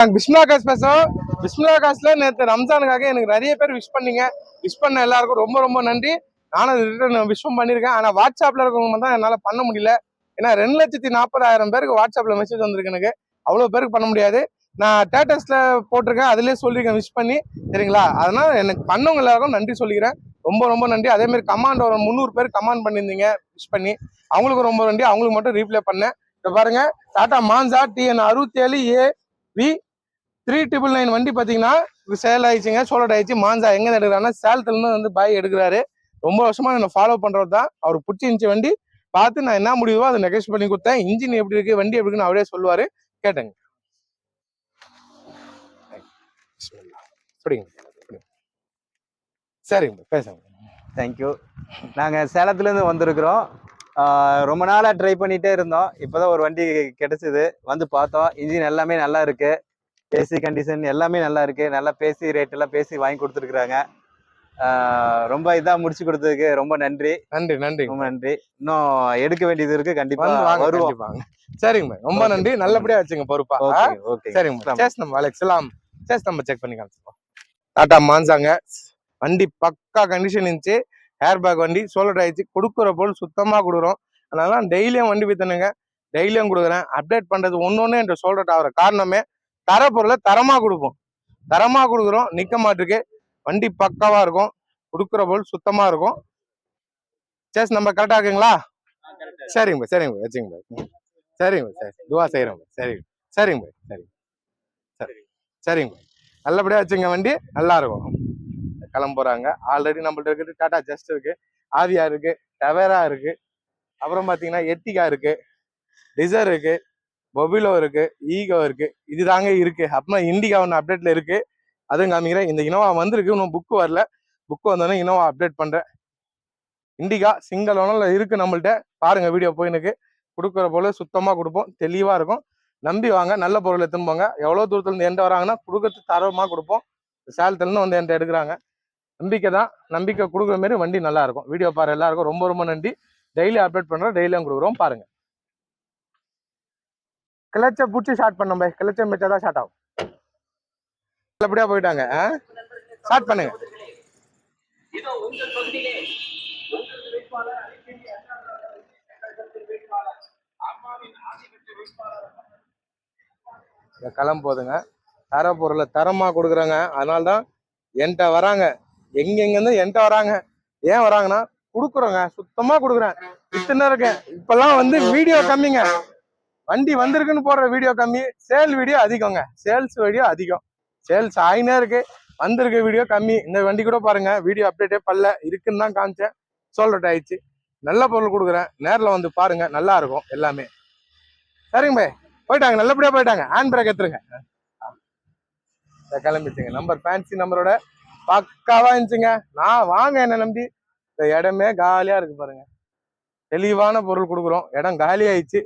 நாங்கள் பிஸ்மிலா காஸ் பேசுகிறோம் பிஸ்மிலா காஸ்ல நேற்று ரம்ஜானுக்காக எனக்கு நிறைய பேர் விஷ் பண்ணீங்க. விஷ் பண்ண எல்லாருக்கும் ரொம்ப ரொம்ப நன்றி. நானும் ரிட்டர்ன் விஷும் பண்ணியிருக்கேன் ஆனால் வாட்ஸ்அப்பில் இருக்கிறவங்க தான் என்னால் பண்ண முடியல. ஏன்னா ரெண்டு லட்சத்தி நாற்பதாயிரம் பேருக்கு வாட்ஸ்அப்பில் மெசேஜ் வந்திருக்கு எனக்கு. அவ்வளோ பேருக்கு பண்ண முடியாது. நான் டேட்டஸில் போட்டிருக்கேன். அதிலே சொல்லியிருக்கேன் விஷ் பண்ணி. சரிங்களா? அதனால் எனக்கு பண்ணவங்க எல்லாருக்கும் நன்றி சொல்லிக்கிறேன். ரொம்ப ரொம்ப நன்றி. அதேமாதிரி கமாண்ட் ஒரு முந்நூறு பேர் கமாண்ட் பண்ணியிருந்தீங்க விஷ் பண்ணி. அவங்களுக்கு ரொம்ப நன்றி. அவங்களுக்கு மட்டும் ரீப்ளே பண்ணேன். இப்போ பாருங்கள் டாட்டா மான்சா டிஎன் அறுபத்தேழு A V three triple nine வண்டி பார்த்தீங்கன்னா சேல் ஆயிடுச்சுங்க. சோலட் ஆயிடுச்சு. மான்சா எங்கே எடுக்கிறாருன்னா சேலத்துலேருந்து வந்து பாய் எடுக்கிறாரு. ரொம்ப வருஷமாக என்னை ஃபாலோ பண்ணுறது தான். அவருக்கு பிடிச்சிருந்துச்சி வண்டி. பார்த்து நான் என்ன முடியுதோ அதை நெகஸ்ட் பண்ணி கொடுத்தேன். இன்ஜின் எப்படி இருக்குது வண்டி எப்படி இருக்குன்னு அவரே சொல்லுவாரு. கேட்டேங்க. பிஸ்மில்லா. சரிங்க பேசுங்க. தேங்க்யூ நாங்கள் சேலத்துலேருந்து வந்திருக்கிறோம். ரொம்ப நாளாக ட்ரை பண்ணிகிட்டே இருந்தோம். இப்போ தான் ஒரு வண்டி கிடச்சிது. வந்து பார்த்தோம். இன்ஜின் எல்லாமே நல்லா இருக்குது ஏசி கண்டிஷன் எல்லாமே நல்லா இருக்கு. நல்லா பேசி ரேட் எல்லாம் பேசி வாங்கி கொடுத்துருக்குறாங்க. ரொம்ப இதாக முடிச்சு கொடுத்ததுக்கு ரொம்ப நன்றி. நன்றி நன்றி. ரொம்ப நன்றி. இன்னும் எடுக்க வேண்டியது இருக்கு. கண்டிப்பா வருவோம். சரிங்க. ரொம்ப. நன்றி. நல்லபடியா வச்சுங்க பொறுப்பா? ஓகே சரிங்க. சேஸ் நம்ம எல்லாம் சேஸ் நம்ம செக் பண்ணி காமிச்சிப்போம். டாடா மான்சாங்க வண்டி பக்கா கண்டிஷன் இருந்துச்சு. ஹேர் பேக் வண்டி சோலர் ஆயிடுச்சு கொடுக்குற பொருள் சுத்தமா கொடுக்குறோம். அதனால டெய்லியும் வண்டி வித்தனுங்க டெய்லியும் கொடுக்குறேன். அப்டேட் பண்றது ஒன்னொன்னு என்ற சோல்டர் ஆகிற காரணமே தர பொருளை தரமாக கொடுப்போம். தரமாக கொடுக்குறோம். நிற்க மாட்டிருக்கு. வண்டி பக்காவாக இருக்கும். கொடுக்குற பொருள் சுத்தமாக இருக்கும். சேஸ் நம்ம கரெக்டாக இருக்குங்களா? சரிங்க பாய் சரிங்க பாய். வச்சுங்க பாய். சரிங்க பாய் சரி. துவா செய்கிறேன் பாய். சரிங்க சரிங்க பாய் சரிங்க சரி. சரிங்க பாய். நல்லபடியாக வச்சுங்க வண்டி. நல்லா இருக்கும். கிளம்புறாங்க ஆல்ரெடி நம்மள்ட்ட இருக்குது. டாடா ஜஸ்ட் இருக்கு. ஆவியா இருக்குது டவேரா இருக்குது அப்புறம் பார்த்தீங்கன்னா எத்திகா இருக்குது டிசர் இருக்குது பொபிலோ இருக்கு ஈகோ இருக்கு இதுதாங்க இருக்கு. அப்புறமா இண்டிகா ஒன்று அப்டேட்ல இருக்கு. அதுவும் காமிக்கிறேன். இந்த இனோவா வந்திருக்கு இன்னும் புக்கு வரல. புக்கு வந்தோடனே இனோவா அப்டேட் பண்றேன். இண்டிகா சிங்கிள் ஒன்றில் இருக்கு நம்மள்ட்ட. பாருங்க வீடியோ போயினுக்கு கொடுக்குற போல சுத்தமாக கொடுப்போம். தெளிவாக இருக்கும். நம்பி வாங்க. நல்ல பொருள் எடுத்துன்னு போங்க. எவ்வளோ தூரத்துலேருந்து என்கிட்ட வராங்கன்னா கொடுக்கறது தரமாக கொடுப்போம். சேலத்துலேருந்து வந்து என்கிட்ட எடுக்கிறாங்க. நம்பிக்கை தான். நம்பிக்கை கொடுக்குற மாதிரி வண்டி நல்லா இருக்கும். வீடியோ பாரு எல்லாருக்கும் ரொம்ப ரொம்ப நன்றி. டெய்லி அப்டேட் பண்ணுறோம் டெய்லியும் கொடுக்குறோம். பாருங்க. கிளச்சை பிடிச்சி ஸ்டார்ட் பண்ணோம் பாய். கிளச்சை மிச்சா தான் ஸ்டார்ட் ஆகும். நல்லபடியா போயிட்டாங்க ஆ? ஸ்டார்ட் பண்ணுங்க. இந்த களம் போதுங்க. தர பொருளை தரமாக கொடுக்குறாங்க. அதனால தான் என்கிட்ட வராங்க. எங்கெங்கேருந்து என்கிட்ட வராங்க? ஏன் வராங்கன்னா கொடுக்குறோங்க. சுத்தமாக கொடுக்குறேன். இத்தனை இருக்கேன். இப்போல்லாம் வந்து வீடியோ கம்மிங்க வண்டி வந்திருக்குன்னு போடுற வீடியோ கம்மி. சேல் வீடியோ அதிகங்க. சேல்ஸ் வீடியோ அதிகம். சேல்ஸ் ஆயினே இருக்கு. வந்திருக்க வீடியோ கம்மி. இந்த வண்டி கூட பாருங்க. வீடியோ அப்டேட்டே பல்ல இருக்குன்னு தான் காமிச்சேன். சோல்ட் ஆயிடுச்சு. நல்ல பொருள் கொடுக்குறேன். நேரில் வந்து பாருங்க. நல்லா இருக்கும் எல்லாமே. சரிங்க பை போயிட்டாங்க. நல்லபடியாக போயிட்டாங்க. ஹேண்ட் பிரேக் எடுத்துருங்க கிளம்பிச்சுங்க நம்பர் ஃபேன்சி நம்பரோட பக்காவாக இருந்துச்சுங்க. நான் வாங்க என்ன நம்பி. இந்த இடமே காலியாக இருக்கு பாருங்க. தெளிவான பொருள் கொடுக்குறோம். இடம் காலி ஆயிடுச்சு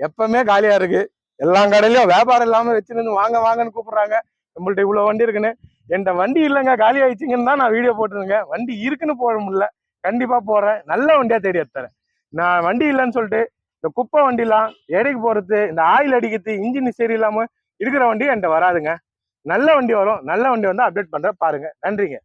எப்பவுமே காலியா இருக்கு. எல்லா கடையிலயும் வியாபாரம் இல்லாம வச்சு நின்று வாங்க வாங்கன்னு கூப்பிடுறாங்க. நம்மள்ட்ட இவ்வளவு வண்டி இருக்குன்னு. என்கிட்ட வண்டி இல்லைங்க காலி ஆயிடுச்சிங்கன்னு தான் நான் வீடியோ போட்டுருங்க வண்டி இருக்குன்னு போட முடியல. கண்டிப்பா போடுறேன். நல்ல வண்டியா தேடி எடுத்துறேன் நான் வண்டி இல்லைன்னு சொல்லிட்டு இந்த குப்பை வண்டிலாம் எடைக்கு போறது இந்த ஆயில் அடிக்கிறது இன்ஜின் சரியில்லாம இருக்கிற வண்டி என்கிட்ட வராதுங்க. நல்ல வண்டி வரும். நல்ல வண்டி வந்து அப்டேட் பண்ற பாருங்க. நன்றிங்க.